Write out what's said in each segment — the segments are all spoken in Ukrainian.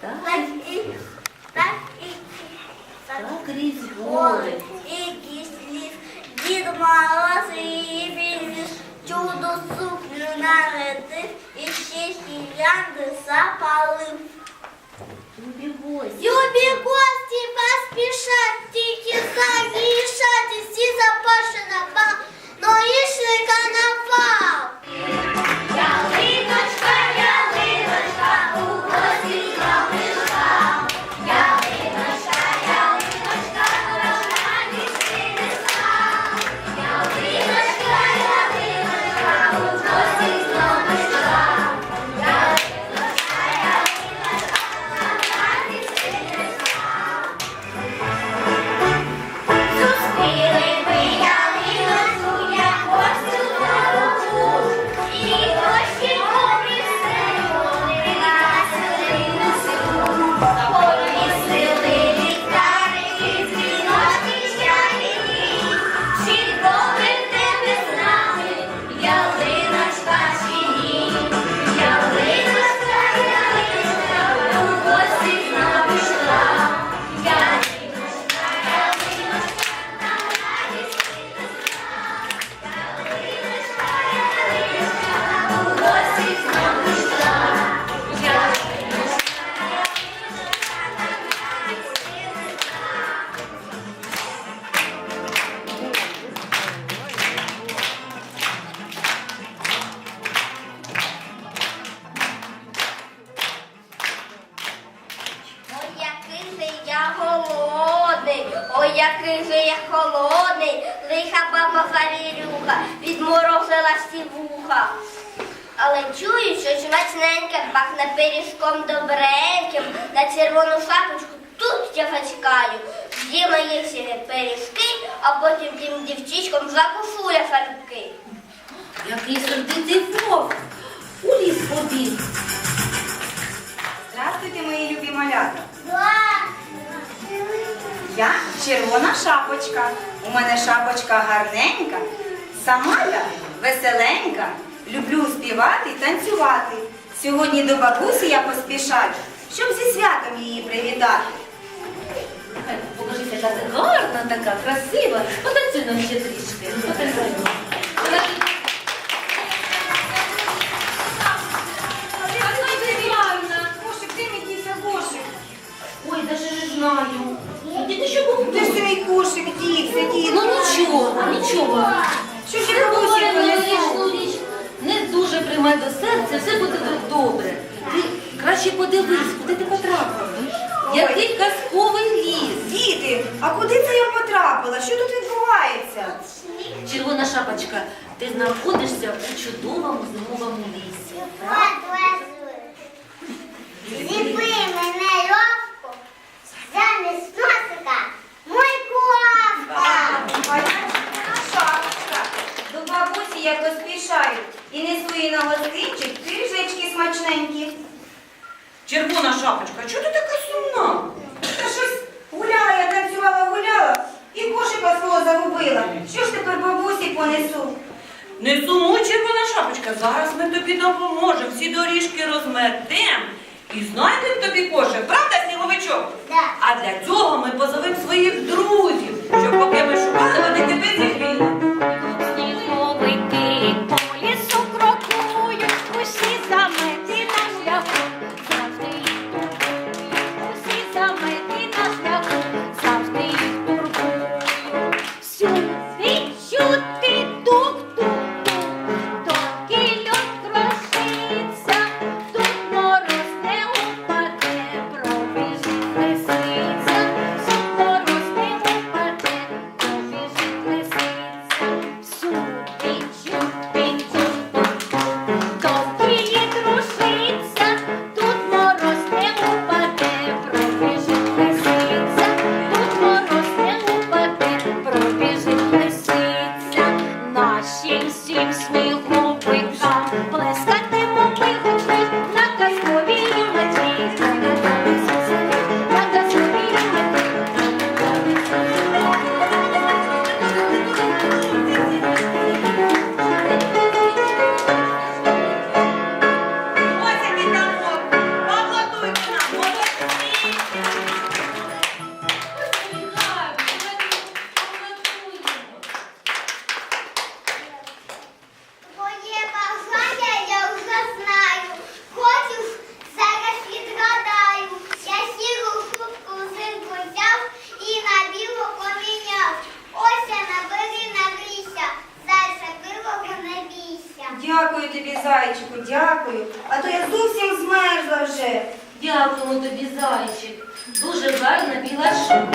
Так и так и так крізь гори і кислів, дід Мороз и вільніш, чудо сукню нарядив і ще гірлянди запалив. Любі гості. Любі гості поспішать, тільки самі ішать, і всі запашена бал, но ішли бал. Let's пучком добреньким на червону шапочку тут я зачекаю. Зі мої пиріжки, а потім тим дівчичком закушу я фарбки. Який сердитий вовк у ліс побіг. Здравствуйте, мої любі малята. Я червона шапочка. У мене шапочка гарненька, сама я веселенька. Люблю співати і танцювати. Сьогодні до бабусі я поспішаю, щоб зі святом її привітати. Покажи, яка ти гарна, така красива. Потанцюй нам ще трішки. Потанцюй. Нашим всім Дякуємо тобі, зайчик. Дуже гарна біла шубка.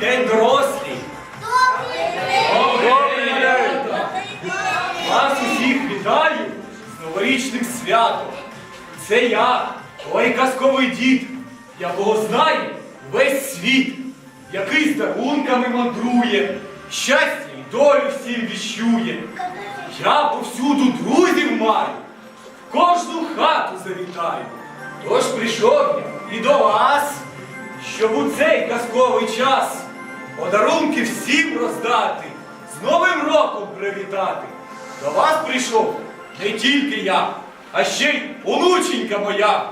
день, дорослі! Добрий день! Вас усіх вітаю з новорічним святом! Це я, той казковий дід, якого знаю весь світ, який з дарунками мандрує, щастя і долю всім віщує. Я повсюду друзів маю, в кожну хату завітаю. Тож прийшов я і до вас, щоб у цей казковий час подарунки всім роздати, з Новим роком привітати. До вас прийшов не тільки я, а ще й онученька моя.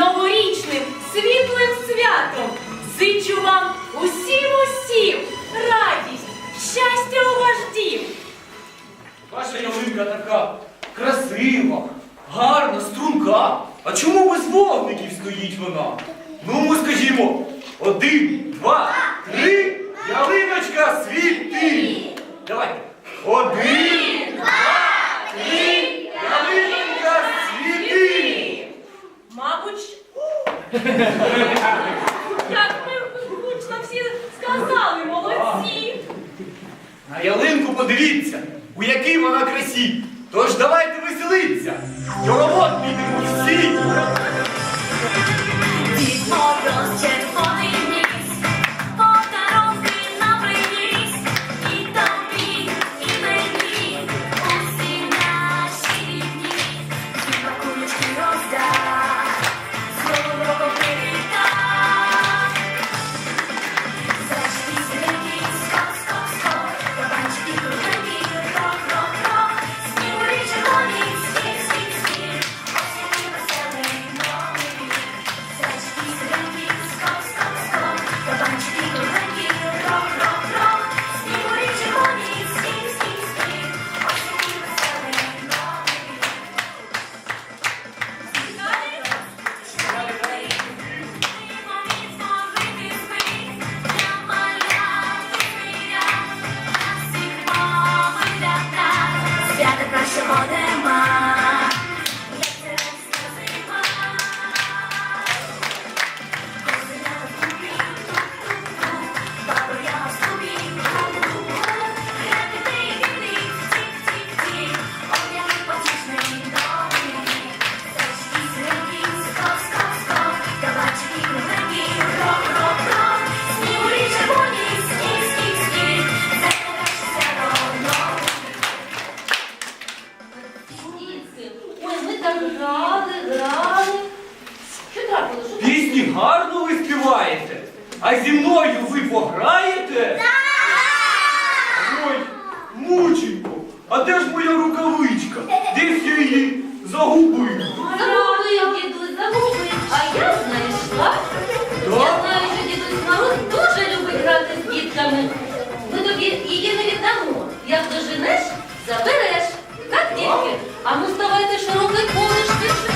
новоріч. На ялинку подивіться, у якій вона красі. Тож давайте веселиться. Його підемо всі. її не віддамо. Як доженеш, забереш. Так тільки. А ну ставайте широкий колиш, швидше.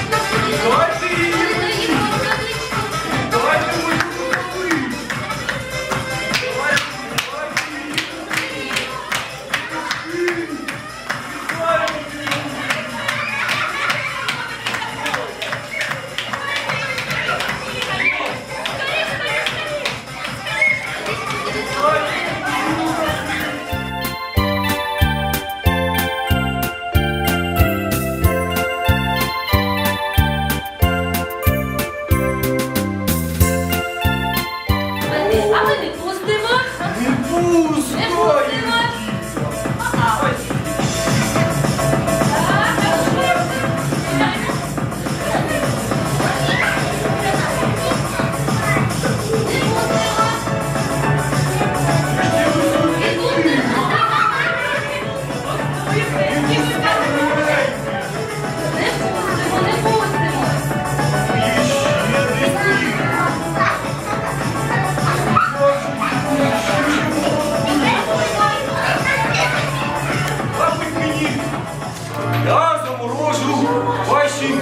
Я заморожу ваші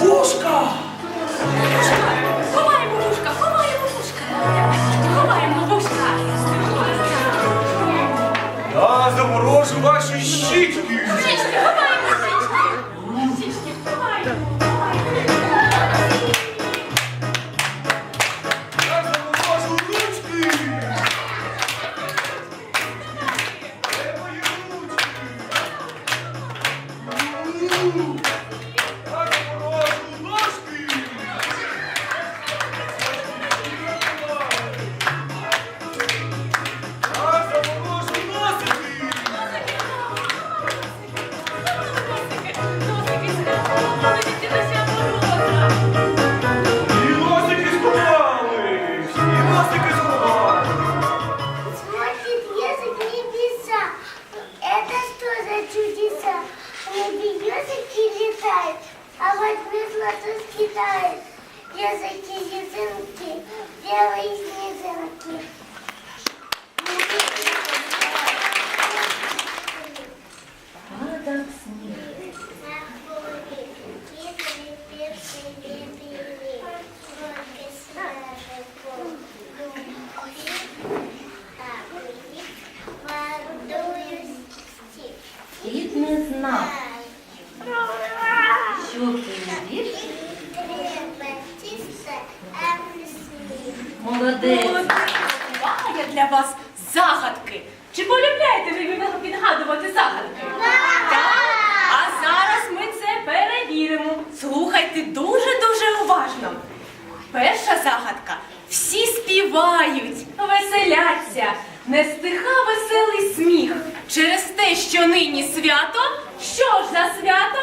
вушка. Свято. Що ж за свято?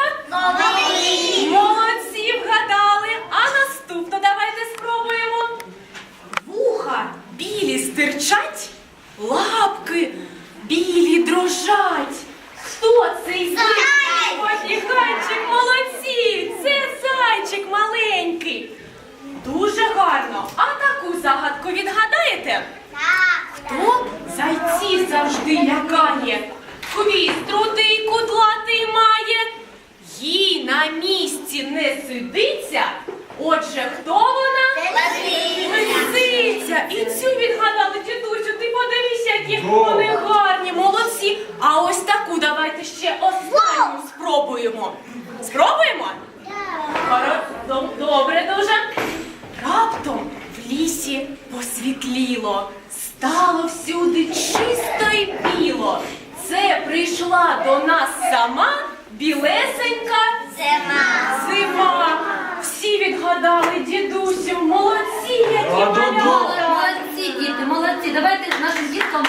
Молодці вгадали. А наступно давайте спробуємо. Вуха білі стирчать, лапки білі дрожать. Хто цей Зайчик! Зайчик, молодці! Це зайчик маленький. Дуже гарно. А таку загадку відгадаєте? Хто зайці завжди лякає? Хвіст рудий кудлатий має, їй на місці не сидиться. Отже, хто вона? Лисиця! І цю відгадали, тітусю, ти подивися, які вони гарні, молодці. А ось таку давайте ще останню спробуємо. Спробуємо? Добре дуже. Раптом в лісі посвітліло, стало всюди чисто й біло. Це прийшла до нас сама білесенька Зима. зима. Всі відгадали, дідусю, молодці, які малята. Молодці, діти, молодці. Давайте нашим діткам